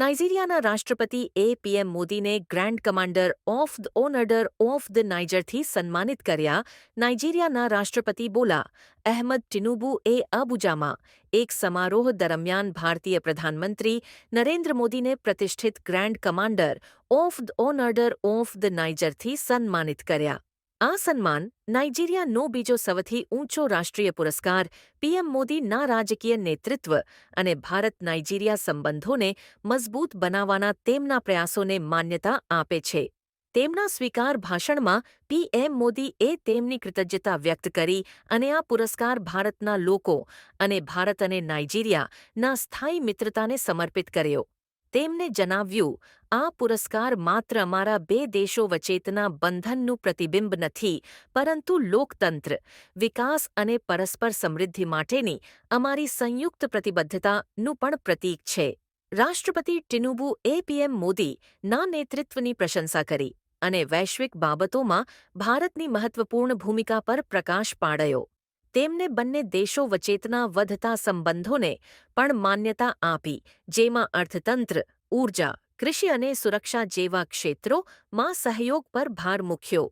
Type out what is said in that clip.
નાઇજીરિયાના રાષ્ટ્રપતિ એ પીએમ મોદીને grand commander of the order of the નાઇજરથી સન્માનિત કર્યા નાઇજીરિયાના રાષ્ટ્રપતિ બોલા અહેમદ ટિનુબુ એ અબુજામાં એક સમારોહ દરમિયાન ભારતીય પ્રધાનમંત્રી નરેન્દ્ર મોદીને પ્રતિષ્ઠિત grand commander of the order of the નાઇજરથી સન્માનિત કર્યા આ સન્માન નાઇજીરિયાનો બીજો સૌથી ઊંચો રાષ્ટ્રીય પુરસ્કાર પીએમ મોદીના રાજકીય નેતૃત્વ અને ભારત નાઇજીરિયા સંબંધોને મજબૂત બનાવવાના તેમના પ્રયાસોને માન્યતા આપે છે. તેમના સ્વીકાર ભાષણમાં પીએમ મોદીએ તેમની કૃતજ્ઞતા વ્યક્ત કરી અને આ પુરસ્કાર ભારતના લોકો અને ભારત અને નાઇજીરિયાના સ્થાયી મિત્રતાને સમર્પિત કર્યો. તેમને જણાવ્યું, આ પુરસ્કાર માત્ર અમારા બે દેશો વચ્ચેના બંધનનું પ્રતિબિંબ નથી, પરંતુ લોકતંત્ર, વિકાસ અને પરસ્પર સમૃદ્ધિ માટેની અમારી સંયુક્ત પ્રતિબદ્ધતાનું પણ પ્રતીક છે. રાષ્ટ્રપતિ ટિનુબુ એપીએમ મોદીના નેતૃત્વની પ્રશંસા કરી અને વૈશ્વિક બાબતોમાં ભારતની મહત્વપૂર્ણ ભૂમિકા પર પ્રકાશ પાડ્યો. તેમને બંને દેશો વચ્ચેના વધતા સંબંધોને પણ માન્યતા આપી, જેમાં અર્થતંત્ર, ઊર્જા, કૃષિ અને સુરક્ષા જેવા ક્ષેત્રોમાં સહયોગ પર ભાર મૂક્યો.